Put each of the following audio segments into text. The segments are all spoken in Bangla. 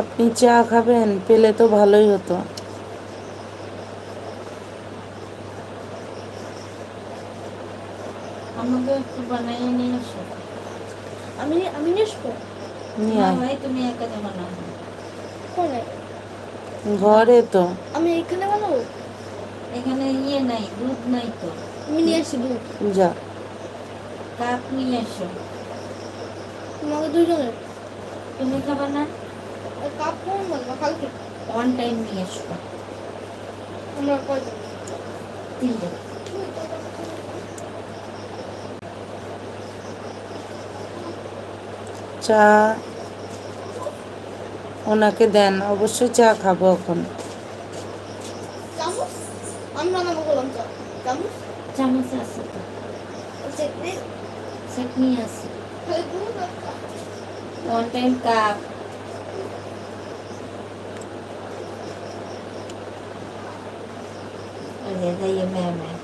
আপনি চা খাবেন পেলে তো ভালোই হতো। আমাকে একটু বানাইয়ে নিয়ে এসো আমি আমি আসব? নিয়ে তুমি একা যাব না ঘরে তো। আমি এখানে বানাবো? এখানে ইয়ে নাই দুধ নাই তো। আমি নিয়ে আসি দুধ। যা। কাপ নিয়ে এসো তোমাকে দুজনের তুমি খাবে না? টাইম নিয়ে আমরা চা ওনাকে দেন অবশ্যই চা খাব এখন। চামচ? আছে তো চাটনি চাটনি আছে খালি দুধ আর চা। ওয়ান টাইম কাপ अरे ये मैं मैं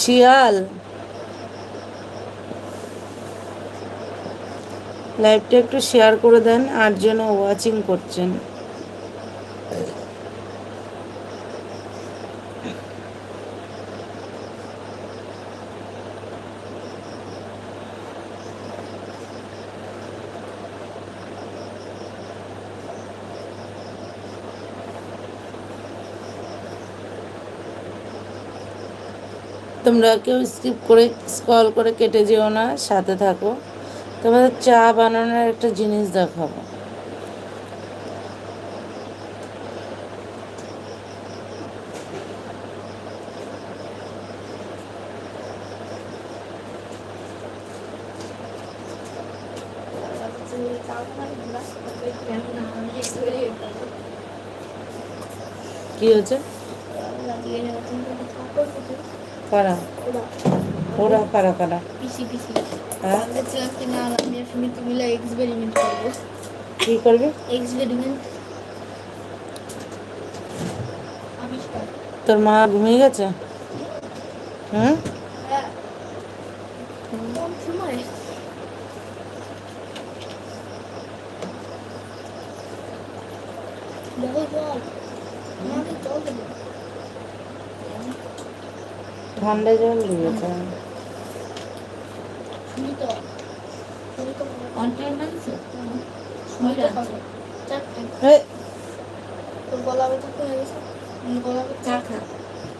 শিয়াল লাইভটা একটু শেয়ার করে দেন আটজন ওয়াচিং করছেন তোমরা কেউ স্কিপ করে স্ক্রল করে কেটে যেও না, সাথে থাকো। তোমাদের চা বানানোর একটা জিনিস দেখাবো। কি হয়েছে? কারা ওরা কারা কারা পিসি পিসি হ্যাঁ বলেছিলাম কি না আমি আর সুমিত মিলে এক্সপেরিমেন্ট করব কি করবি? এক্সপেরিমেন্ট আবিষ্কার তোর মা ঘুমিয়ে গেছে? হুম? হ্যাঁ। কোন সময়? বহু জল আমাকে জল দেবে ব্যথা জল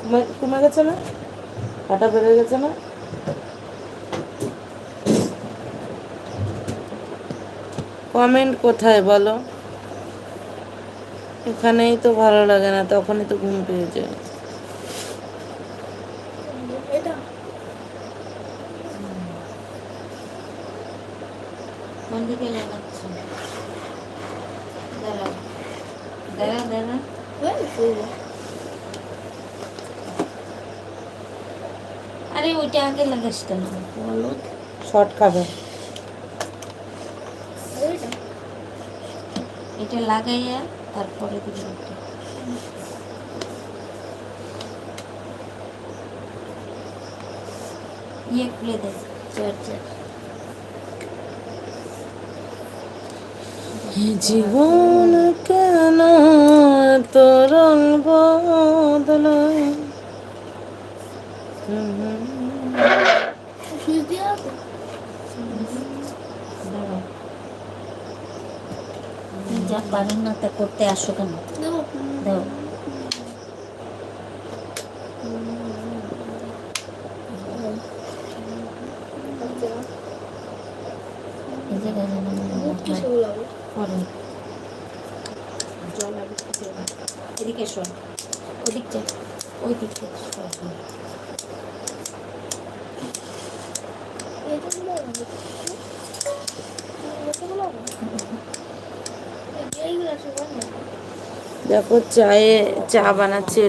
কমে কমে গেছে না? কাটা বেড়ে গেছে না? কমেন্ট কোথায় বলো? এখানেই তো ভালো লাগে না তখনই তো ঘুম পেয়ে যায়। কোন দিকে লাগাচ্ছ দাঁড়াও। দাঁড়া দাঁড়া আরে ওইটা আগে লাগাস কেন? হলুদ। শর্ট খাবে এটা লাগাইয়া তারপরে দিবি ইয়ে খুলে দে চার্জার জীবন কেন আছে দাঁড়াও যা পারেন না তা করতে আসো কেন? দাও। এই পরে জল এদিকে শোন ওদিক যা। ওই দিক দেখো চায়ে চা বানাচ্ছে।